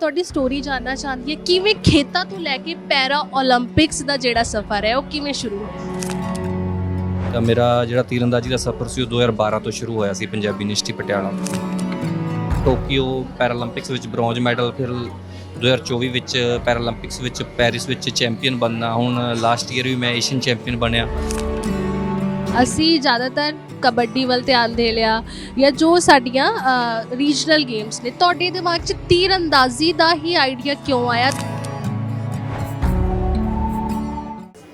ਤੁਹਾਡੀ ਸਟੋਰੀ ਜਾਨਣਾ ਚਾਹੁੰਦੀ ਹੈ, ਕਿਵੇਂ ਖੇਤਾਂ ਤੋਂ ਲੈ ਕੇ ਪੈਰਾ 올림픽ਸ ਦਾ ਜਿਹੜਾ ਸਫ਼ਰ ਹੈ, ਉਹ ਕਿਵੇਂ ਸ਼ੁਰੂ ਹੋਇਆ? ਤਾਂ ਮੇਰਾ ਜਿਹੜਾ ਤੀਰੰਦਾਜ਼ੀ ਦਾ ਸਫ਼ਰ ਸੀ, ਉਹ 2012 ਤੋਂ ਸ਼ੁਰੂ ਹੋਇਆ ਸੀ Punjabi university Patiala Tokyo Paralympics ਵਿੱਚ ਬ੍ਰੌਂਜ ਮੈਡਲ, ਫਿਰ 2024 ਵਿੱਚ ਪੈਰਾਲੰਪਿਕਸ ਵਿੱਚ ਪੈਰਿਸ ਵਿੱਚ ਚੈਂਪੀਅਨ ਬਣਨਾ, ਹੁਣ ਲਾਸਟ ਈਅਰ ਵੀ ਮੈਂ ਏਸ਼ੀਅਨ ਚੈਂਪੀਅਨ ਬਣਿਆ। ਅਸੀਂ ਜ਼ਿਆਦਾਤਰ ਕਬੱਡੀ ਵੱਲ ਧਿਆਨ ਦੇ ਲਿਆ ਜਾਂ ਜੋ ਸਾਡੀਆਂ ਰੀਜਨਲ ਗੇਮਸ ਨੇ, ਤੁਹਾਡੇ ਦਿਮਾਗ 'ਚ ਤੀਰ ਅੰਦਾਜ਼ੀ ਦਾ ਹੀ ਆਈਡੀਆ ਕਿਉਂ ਆਇਆ?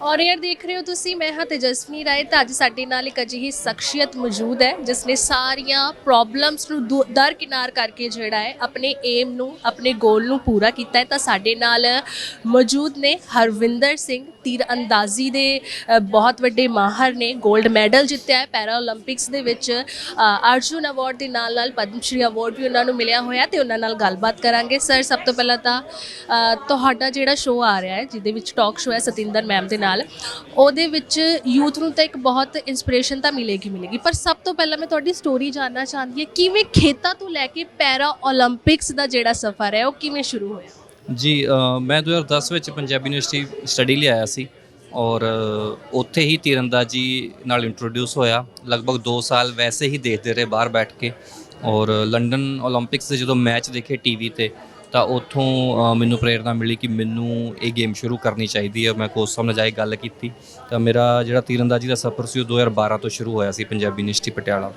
ਔਰ ਯਾਰ ਦੇਖ ਰਹੇ ਹੋ ਤੁਸੀਂ, ਮੈਂ ਹਾਂ ਤੇਜਸਵਨੀ ਰਾਏ ਤਾਂ ਅੱਜ ਸਾਡੇ ਨਾਲ ਇੱਕ ਅਜਿਹੀ ਸ਼ਖਸੀਅਤ ਮੌਜੂਦ ਹੈ ਜਿਸ ਨੇ ਸਾਰੀਆਂ ਪ੍ਰੋਬਲਮਸ ਨੂੰ ਦਰਕਿਨਾਰ ਕਰਕੇ ਜਿਹੜਾ ਹੈ, ਆਪਣੇ ਏਮ ਨੂੰ, ਆਪਣੇ ਗੋਲ ਨੂੰ ਪੂਰਾ ਕੀਤਾ ਹੈ। ਤਾਂ ਸਾਡੇ ਨਾਲ ਮੌਜੂਦ ਨੇ ਹਰਵਿੰਦਰ ਸਿੰਘ ਤੀਰ ਅੰਦਾਜ਼ੀ ਦੇ ਬਹੁਤ ਵੱਡੇ ਮਾਹਰ ਨੇ। 골ਡ ਮੈਡਲ ਜਿੱਤਿਆ ਹੈ ਪੈਰਾ 올림픽ਸ ਦੇ ਵਿੱਚ। ਅਰਜੁਨ ਅਵਾਰਡ ਦੇ ਨਾਲ ਨਾਲ ਪਦਮ ਸ਼੍ਰੀ ਅਵਾਰਡ ਵੀ ਉਹਨਾਂ ਨੂੰ ਮਿਲਿਆ ਹੋਇਆ ਤੇ ਉਹਨਾਂ ਨਾਲ ਗੱਲਬਾਤ ਕਰਾਂਗੇ। ਸਰ ਸਭ ਤੋਂ ਪਹਿਲਾਂ ਤਾਂ ਤੁਹਾਡਾ ਜਿਹੜਾ ਸ਼ੋਅ ਆ ਰਿਹਾ ਹੈ, ਜਿਹਦੇ ਵਿੱਚ ਟਾਕ ਸ਼ੋਅ ਹੈ ਸਤਿੰਦਰ ਮੈਮ ਦੇ ਨਾਲ, ਉਹਦੇ ਵਿੱਚ ਯੂਥ ਨੂੰ ਤਾਂ ਇੱਕ ਬਹੁਤ ਇਨਸਪੀਰੇਸ਼ਨ ਤਾਂ ਮਿਲੇਗੀ ਮਿਲੇਗੀ। ਪਰ ਸਭ ਤੋਂ ਪਹਿਲਾਂ ਮੈਂ ਤੁਹਾਡੀ ਸਟੋਰੀ ਜਾਨਣਾ ਚਾਹੁੰਦੀ ਹਾਂ, ਕਿਵੇਂ ਖੇਤਾਂ ਤੋਂ ਲੈ ਕੇ ਪੈਰਾ 올림픽ਸ ਦਾ ਜਿਹੜਾ ਸਫ਼ਰ ਹੈ, ਉਹ ਕਿਵੇਂ ਸ਼ੁਰੂ ਹੋਇਆ? ਜੀ ਮੈਂ 2010 ਵਿੱਚ ਪੰਜਾਬੀ ਯੂਨੀਵਰਸਿਟੀ ਸਟੱਡੀ ਲਈ ਆਇਆ ਸੀ ਔਰ ਉੱਥੇ ਹੀ ਤੀਰੰਦਾਜ਼ੀ ਨਾਲ ਇੰਟਰੋਡਿਊਸ ਹੋਇਆ। ਲਗਭਗ 2 ਸਾਲ ਵੈਸੇ ਹੀ ਦੇਖਦੇ ਰਹੇ ਬਾਹਰ ਬੈਠ ਕੇ ਔਰ ਲੰਡਨ 올림픽ਸ ਦੇ ਜਦੋਂ ਮੈਚ ਦੇਖੇ ਟੀਵੀ ਤੇ, ਤਾਂ ਉੱਥੋਂ ਮੈਨੂੰ ਪ੍ਰੇਰਣਾ ਮਿਲੀ ਕਿ ਮੈਨੂੰ ਇਹ ਗੇਮ ਸ਼ੁਰੂ ਕਰਨੀ ਚਾਹੀਦੀ ਹੈ। ਮੈਂ ਕੋਚ ਸਾਹਿਬ ਨਾਲ ਜਾਈ ਗੱਲ ਕੀਤੀ, ਤਾਂ ਮੇਰਾ ਜਿਹੜਾ ਤੀਰੰਦਾਜ਼ੀ ਦਾ ਸਫ਼ਰ ਸੀ ਉਹ 2012 ਤੋਂ ਸ਼ੁਰੂ ਹੋਇਆ ਸੀ ਪੰਜਾਬੀ ਯੂਨੀਵਰਸਿਟੀ ਪਟਿਆਲਾ।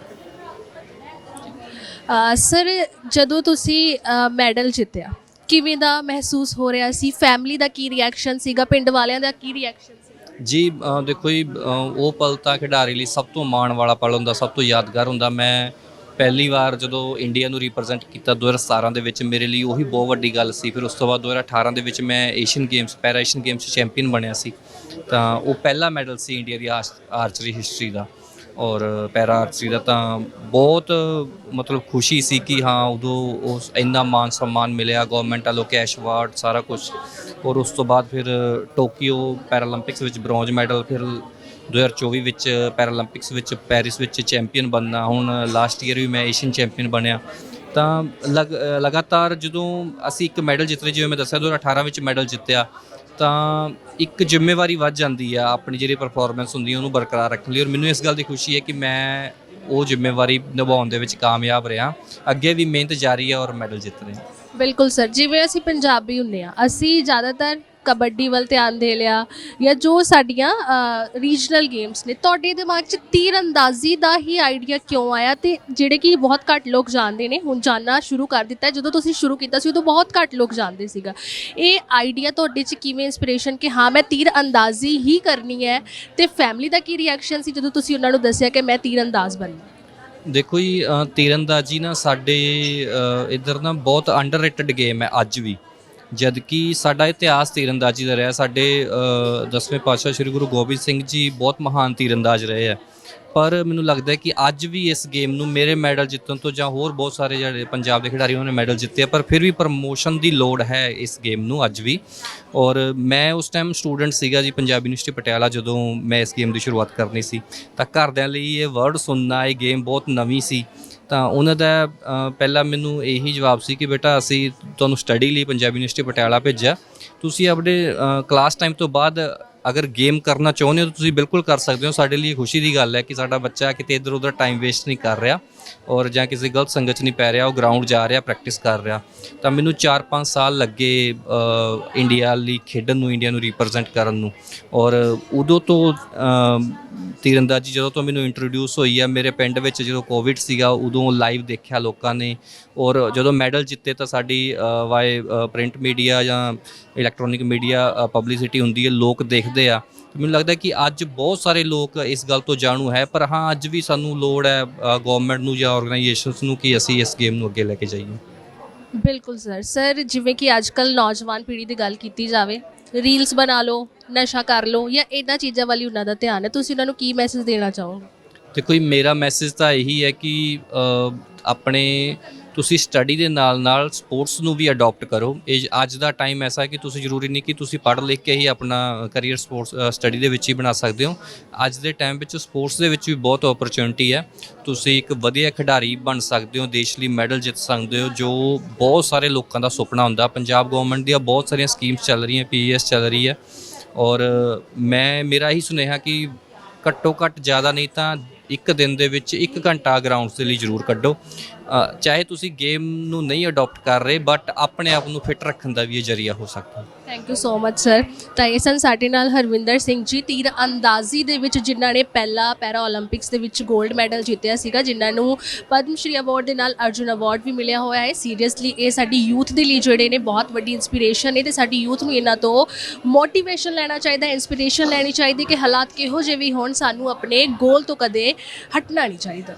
ਸਰ, ਜਦੋਂ ਤੁਸੀਂ ਮੈਡਲ ਜਿੱਤਿਆ ਕਿਵੇਂ ਦਾ ਮਹਿਸੂਸ ਹੋ ਰਿਹਾ ਸੀ? ਫੈਮਿਲੀ ਦਾ ਕੀ ਰਿਐਕਸ਼ਨ ਸੀਗਾ? ਪਿੰਡ ਵਾਲਿਆਂ ਦਾ ਕੀ ਰਿਐਕਸ਼ਨ ਸੀ? ਜੀ ਅ, ਦੇਖੋ ਜੀ ਅ, ਉਹ ਪਲ ਤਾਂ ਖਿਡਾਰੀ ਲਈ ਸਭ ਤੋਂ ਮਾਣ ਵਾਲਾ ਪਲ ਹੁੰਦਾ ਸਭ ਤੋਂ ਯਾਦਗਾਰ ਹੁੰਦਾ। ਮੈਂ ਪਹਿਲੀ ਵਾਰ ਜਦੋਂ ਇੰਡੀਆ ਨੂੰ ਰਿਪਰੈਜ਼ੈਂਟ ਕੀਤਾ 2017 ਦੇ ਵਿੱਚ ਮੇਰੇ ਲਈ ਉਹੀ ਬਹੁਤ ਵੱਡੀ ਗੱਲ ਸੀ। ਫਿਰ ਉਸ ਤੋਂ ਬਾਅਦ 2018 ਦੇ ਵਿੱਚ ਮੈਂ Asian games para Asian games 'ਚ ਚੈਂਪੀਅਨ ਬਣਿਆ ਸੀ। ਤਾਂ ਉਹ ਪਹਿਲਾ ਮੈਡਲ ਸੀ ਇੰਡੀਆ ਦੀ ਆਰਚਰੀ ਹਿਸਟਰੀ ਦਾ। ਔਰ ਪੈਰਾ ਆਰਚਰੀ ਦਾ ਤਾਂ ਬਹੁਤ, ਮਤਲਬ ਖੁਸ਼ੀ ਸੀ ਕਿ ਹਾਂ ਉਦੋਂ ਉਸ ਇੰਨਾ ਮਾਨ ਸਨਮਾਨ ਮਿਲਿਆ ਗਵਰਨਮੈਂਟ ਵੱਲੋਂ ਕੈਸ਼ ਅਵਾਰਡ ਸਾਰਾ ਕੁਝ ਔਰ ਉਸ ਤੋਂ ਬਾਅਦ ਫਿਰ ਟੋਕੀਓ ਪੈਰਾਲੰਪਿਕਸ ਵਿੱਚ ਬ੍ਰੌਂਜ਼ ਮੈਡਲ ਫਿਰ 2024 ਵਿੱਚ ਪੈਰਾਲੰਪਿਕਸ ਵਿੱਚ ਪੈਰਿਸ ਵਿੱਚ ਚੈਂਪੀਅਨ ਬਣਨਾ, ਹੁਣ ਲਾਸਟ ਈਅਰ ਵੀ ਮੈਂ ਏਸ਼ੀਅਨ ਚੈਂਪੀਅਨ ਬਣਿਆ। ਤਾਂ ਲਗ- ਲਗਾਤਾਰ ਜਦੋਂ ਅਸੀਂ ਇੱਕ ਮੈਡਲ ਜਿੱਤ ਰਹੇ ਜਿਵੇਂ ਮੈਂ ਦੱਸਿਆ 2018 ਵਿੱਚ ਮੈਡਲ ਜਿੱਤਿਆ ਤਾਂ ਇੱਕ ਜ਼ਿੰਮੇਵਾਰੀ ਵੱਧ ਜਾਂਦੀ ਆ, ਆਪਣੀ ਜਿਹੜੀ ਪਰਫਾਰਮੈਂਸ ਹੁੰਦੀ ਹੈ ਉਹਨੂੰ ਬਰਕਰਾਰ ਰੱਖਣ ਲਈ। ਔਰ ਮੈਨੂੰ ਇਸ ਗੱਲ ਦੀ ਖੁਸ਼ੀ ਹੈ ਕਿ ਮੈਂ ਉਹ ਜ਼ਿੰਮੇਵਾਰੀ ਨਿਭਾਉਣ ਦੇ ਵਿੱਚ ਕਾਮਯਾਬ ਰਿਹਾ। ਅੱਗੇ ਵੀ ਮਿਹਨਤ ਜਾਰੀ ਹੈ ਔਰ ਮੈਡਲ ਜਿੱਤ ਰਹੇ ਹਾਂ ਬਿਲਕੁਲ ਸਰ, ਜਿਵੇਂ ਅਸੀਂ ਪੰਜਾਬੀ ਹੁੰਨੇ ਆ, ਅਸੀਂ ਜ਼ਿਆਦਾਤਰ ਕਬੱਡੀ ਵੱਲ ਧਿਆਨ ਦੇ ਲਿਆ ਜਾਂ ਜੋ ਸਾਡੀਆਂ ਰੀਜਨਲ ਗੇਮਸ ਨੇ ਤੁਹਾਡੇ ਦਿਮਾਗ 'ਚ ਤੀਰ ਅੰਦਾਜ਼ੀ ਦਾ ਹੀ ਆਈਡੀਆ ਕਿਉਂ ਆਇਆ ਤੇ ਜਿਹੜੇ ਕਿ ਬਹੁਤ ਘੱਟ ਲੋਕ ਜਾਣਦੇ ਨੇ ਹੁਣ ਜਾਣਨਾ ਸ਼ੁਰੂ ਕਰ ਦਿੱਤਾ ਜਦੋਂ ਤੁਸੀਂ ਸ਼ੁਰੂ ਕੀਤਾ ਸੀ ਉਦੋਂ ਬਹੁਤ ਘੱਟ ਲੋਕ ਜਾਣਦੇ ਸੀਗਾ। ਇਹ ਆਈਡੀਆ ਤੁਹਾਡੇ 'ਚ ਕਿਵੇਂ ਇਨਸਪੀਰੇਸ਼ਨ ਕਿ ਹਾਂ ਮੈਂ ਤੀਰ ਅੰਦਾਜ਼ੀ ਹੀ ਕਰਨੀ ਹੈ ਤੇ ਫੈਮਿਲੀ ਦਾ ਕੀ ਰਿਐਕਸ਼ਨ ਸੀ ਜਦੋਂ ਤੁਸੀਂ ਉਹਨਾਂ ਨੂੰ ਦੱਸਿਆ ਕਿ ਮੈਂ ਤੀਰ ਅੰਦਾਜ਼ ਬਣਨਾ? ਦੇਖੋ ਜੀ ਅ, ਤੀਰੰਦਾਜ਼ੀ ਨਾ ਸਾਡੇ ਅ, ਇੱਧਰ ਨਾ ਬਹੁਤ ਅੰਡਰਰੇਟਡ ਗੇਮ ਹੈ ਅੱਜ ਵੀ। ਜਦਕਿ ਸਾਡਾ ਇਤਿਹਾਸ ਤੀਰੰਦਾਜ਼ੀ ਦਾ ਰਿਹਾ ਸਾਡੇ ਅ, ਦਸਵੇਂ ਪਾਤਸ਼ਾਹ ਸ੍ਰੀ ਗੁਰੂ ਗੋਬਿੰਦ ਸਿੰਘ ਜੀ ਬਹੁਤ ਮਹਾਨ ਤੀਰੰਦਾਜ਼ ਰਹੇ ਆ। ਪਰ ਮੈਨੂੰ ਲੱਗਦਾ ਹੈ ਕਿ ਅੱਜ ਵੀ ਇਸ ਗੇਮ ਨੂੰ ਮੇਰੇ ਮੈਡਲ ਜਿੱਤਣ ਤੋਂ ਜਾਂ ਹੋਰ ਬਹੁਤ ਸਾਰੇ ਜਿਹੜੇ ਪੰਜਾਬ ਦੇ ਖਿਡਾਰੀ, ਉਹਨਾਂ ਨੇ ਮੈਡਲ ਜਿੱਤੇ ਪਰ ਫਿਰ ਵੀ ਪ੍ਰਮੋਸ਼ਨ ਦੀ ਲੋੜ ਹੈ ਇਸ ਗੇਮ ਨੂੰ ਅੱਜ ਵੀ। ਔਰ ਮੈਂ ਉਸ ਟਾਈਮ ਸਟੂਡੈਂਟ ਸੀਗਾ ਜੀ ਪੰਜਾਬ ਯੂਨੀਵਰਸਿਟੀ ਪਟਿਆਲਾ, ਜਦੋਂ ਮੈਂ ਇਸ ਗੇਮ ਦੀ ਸ਼ੁਰੂਆਤ ਕਰਨੀ ਸੀ। ਤਾਂ ਘਰਦਿਆਂ ਲਈ ਇਹ ਵਰਡ ਸੁਣਨਾ, ਇਹ ਗੇਮ ਬਹੁਤ ਨਵੀਂ ਸੀ। ਤਾਂ ਉਹਨਾਂ ਦਾ ਪਹਿਲਾਂ ਮੈਨੂੰ ਇਹੀ ਜਵਾਬ ਸੀ ਕਿ ਬੇਟਾ ਅਸੀਂ ਤੁਹਾਨੂੰ ਸਟੱਡੀ ਲਈ ਪੰਜਾਬ ਯੂਨੀਵਰਸਿਟੀ ਪਟਿਆਲਾ ਭੇਜਿਆ। ਤੁਸੀਂ ਆਪਣੇ ਕਲਾਸ ਟਾਈਮ ਤੋਂ ਬਾਅਦ ਅਗਰ ਗੇਮ ਕਰਨਾ ਚਾਹੁੰਦੇ ਹੋ ਤਾਂ ਤੁਸੀਂ ਬਿਲਕੁਲ ਕਰ ਸਕਦੇ ਹੋ। ਸਾਡੇ ਲਈ ਖੁਸ਼ੀ ਦੀ ਗੱਲ ਹੈ ਕਿ ਸਾਡਾ ਬੱਚਾ ਕਿਤੇ ਇੱਧਰ ਉੱਧਰ ਟਾਈਮ ਵੇਸਟ ਨਹੀਂ ਕਰ ਰਿਹਾ ਔਰ ਜਾਂ ਕਿਸੇ ਗਲਤ ਸੰਗਤ 'ਚ ਨਹੀਂ ਪੈ ਰਿਹਾ ਉਹ ਗਰਾਊਂਡ ਜਾ ਰਿਹਾ ਪ੍ਰੈਕਟਿਸ ਕਰ ਰਿਹਾ। ਤਾਂ ਮੈਨੂੰ 4-5 ਸਾਲ ਲੱਗੇ ਇੰਡੀਆ ਲਈ ਖੇਡਣ ਨੂੰ ਇੰਡੀਆ ਨੂੰ ਰਿਪਰੈਜ਼ੈਂਟ ਕਰਨ ਨੂੰ ਔਰ ਉਦੋਂ ਤੋਂ ਅ, ਤੀਰੰਦਾਜ਼ੀ ਜਦੋਂ ਤੋਂ ਮੈਨੂੰ ਇੰਟਰੋਡਿਊਸ ਹੋਈ ਆ ਮੇਰੇ ਪਿੰਡ ਵਿੱਚ ਜਦੋਂ ਕੋਵਿਡ ਸੀਗਾ ਉਦੋਂ ਲਾਈਵ ਦੇਖਿਆ ਲੋਕਾਂ ਨੇ ਔਰ ਜਦੋਂ ਮੈਡਲ ਜਿੱਤੇ ਤਾਂ ਸਾਡੀ ਵਾਏ ਪ੍ਰਿੰਟ ਮੀਡੀਆ ਜਾਂ ਇਲੈਕਟ੍ਰੋਨਿਕ ਮੀਡੀਆ ਪਬਲਿਸਿਟੀ ਹੁੰਦੀ ਹੈ ਲੋਕ ਦੇਖਦੇ ਆ। ਤੇ ਮੈਨੂੰ ਲੱਗਦਾ ਕਿ ਅੱਜ ਬਹੁਤ ਸਾਰੇ ਲੋਕ ਇਸ ਗੱਲ ਤੋਂ ਜਾਣੂ ਹੈ ਪਰ ਹਾਂ ਅੱਜ ਵੀ ਸਾਨੂੰ ਲੋੜ ਹੈ ਗਵਰਨਮੈਂਟ ਨੂੰ ਜਾਂ ਆਰਗੇਨਾਈਜੇਸ਼ਨਸ ਨੂੰ ਕਿ ਅਸੀਂ ਇਸ ਗੇਮ ਨੂੰ ਅੱਗੇ ਲੈ ਕੇ ਜਾਈਏ। ਬਿਲਕੁਲ ਸਰ। ਸਰ ਜਿਵੇਂ ਕਿ ਅੱਜ ਕੱਲ ਨੌਜਵਾਨ ਪੀੜ੍ਹੀ ਦੀ ਗੱਲ ਕੀਤੀ ਜਾਵੇ ਰੀਲਸ ਬਣਾ ਲਓ ਨਸ਼ਾ ਕਰ ਲਓ ਜਾਂ ਇਹਨਾਂ ਚੀਜ਼ਾਂ ਵਾਲੀ ਉਹਨਾਂ ਦਾ ਧਿਆਨ ਹੈ। ਤੁਸੀਂ ਉਹਨਾਂ ਨੂੰ ਕੀ ਮੈਸੇਜ ਦੇਣਾ ਚਾਹੋਗੇ? ਤੇ ਕੋਈ ਮੇਰਾ ਮੈਸੇਜ ਤਾਂ ਇਹੀ ਹੈ ਕਿ ਆਪਣੇ ਤੁਸੀਂ ਸਟੱਡੀ ਦੇ ਨਾਲ ਨਾਲ ਸਪੋਰਟਸ ਨੂੰ ਵੀ ਅਡਾਪਟ ਕਰੋ। ਇਹ ਅੱਜ ਦਾ ਟਾਈਮ ਐਸਾ ਹੈ ਕਿ ਤੁਸੀਂ ਜ਼ਰੂਰੀ ਨਹੀਂ ਕਿ ਤੁਸੀਂ ਪੜ੍ਹ ਲਿਖ ਕੇ ਹੀ ਆਪਣਾ ਕੈਰੀਅਰ ਸਪੋਰਟਸ ਸਟੱਡੀ ਦੇ ਵਿੱਚ ਹੀ ਬਣਾ ਸਕਦੇ ਹੋ। ਅੱਜ ਦੇ ਟਾਈਮ ਵਿੱਚ ਸਪੋਰਟਸ ਦੇ ਵਿੱਚ ਵੀ ਬਹੁਤ ਓਪਰਚੁਨਿਟੀ ਹੈ। ਤੁਸੀਂ ਇੱਕ ਵਧੀਆ ਖਿਡਾਰੀ ਬਣ ਸਕਦੇ ਹੋ, ਦੇਸ਼ ਲਈ ਮੈਡਲ ਜਿੱਤ ਸਕਦੇ ਹੋ, ਜੋ ਬਹੁਤ ਸਾਰੇ ਲੋਕਾਂ ਦਾ ਸੁਪਨਾ ਹੁੰਦਾ। ਪੰਜਾਬ ਗਵਰਨਮੈਂਟ ਦੀਆਂ ਬਹੁਤ ਸਾਰੀਆਂ ਸਕੀਮਸ ਚੱਲ ਰਹੀਆਂ ਪੀਐਸ ਚੱਲ ਰਹੀ ਹੈ। ਔਰ ਮੈਂ, ਮੇਰਾ ਹੀ ਸੁਨੇਹਾ ਕਿ ਘੱਟੋ ਘੱਟ ਜ਼ਿਆਦਾ ਨਹੀਂ ਤਾਂ ਇੱਕ ਦਿਨ ਦੇ ਵਿੱਚ 1 ਘੰਟਾ ਗਰਾਊਂਡਸ ਦੇ ਲਈ ਜ਼ਰੂਰ ਕੱਢੋ। ਚਾਹੇ ਤੁਸੀਂ ਗੇਮ ਨੂੰ ਨਹੀਂ ਅਡਾਪਟ ਕਰ ਰਹੇ ਬਟ ਆਪਣੇ ਆਪ ਨੂੰ ਫਿਟ ਰੱਖਣ ਦਾ ਵੀ ਇਹ ਜਰੀਆ ਹੋ ਸਕਦਾ। Thank you so much sir ਤਾਂ ਇਹ ਸਨ ਸਾਡੇ ਨਾਲ ਹਰਵਿੰਦਰ ਸਿੰਘ ਜੀ ਤੀਰ ਅੰਦਾਜ਼ੀ ਦੇ ਵਿੱਚ ਜਿਨ੍ਹਾਂ ਨੇ ਪਹਿਲਾ ਪੈਰਾ 올림픽ਸ ਦੇ ਵਿੱਚ 골ਡ ਮੈਡਲ ਜਿੱਤਿਆ ਸੀਗਾ, ਜਿਨ੍ਹਾਂ ਨੂੰ ਪਦਮ ਸ਼੍ਰੀ ਅਵਾਰਡ ਦੇ ਨਾਲ ਅਰਜੁਨ ਅਵਾਰਡ ਵੀ ਮਿਲਿਆ ਹੋਇਆ ਹੈ। ਸੀਰੀਅਸਲੀ ਇਹ ਸਾਡੀ ਯੂਥ ਦੇ ਲਈ ਜਿਹੜੇ ਨੇ ਬਹੁਤ ਵੱਡੀ ਇਨਸਪੀਰੇਸ਼ਨ ਨੇ ਤੇ ਸਾਡੀ ਯੂਥ ਨੂੰ ਇਹਨਾਂ ਤੋਂ ਮੋਟੀਵੇਸ਼ਨ ਲੈਣਾ ਚਾਹੀਦਾ ਇਨਸਪੀਰੇਸ਼ਨ ਲੈਣੀ ਚਾਹੀਦੀ ਕਿ ਹਾਲਾਤ ਕਿਹੋ ਜਿਹੇ ਵੀ ਹੋਣ, ਸਾਨੂੰ ਆਪਣੇ ਗੋਲ ਤੋਂ ਕਦੇ ਹਟਣਾ ਨਹੀਂ ਚਾਹੀਦਾ।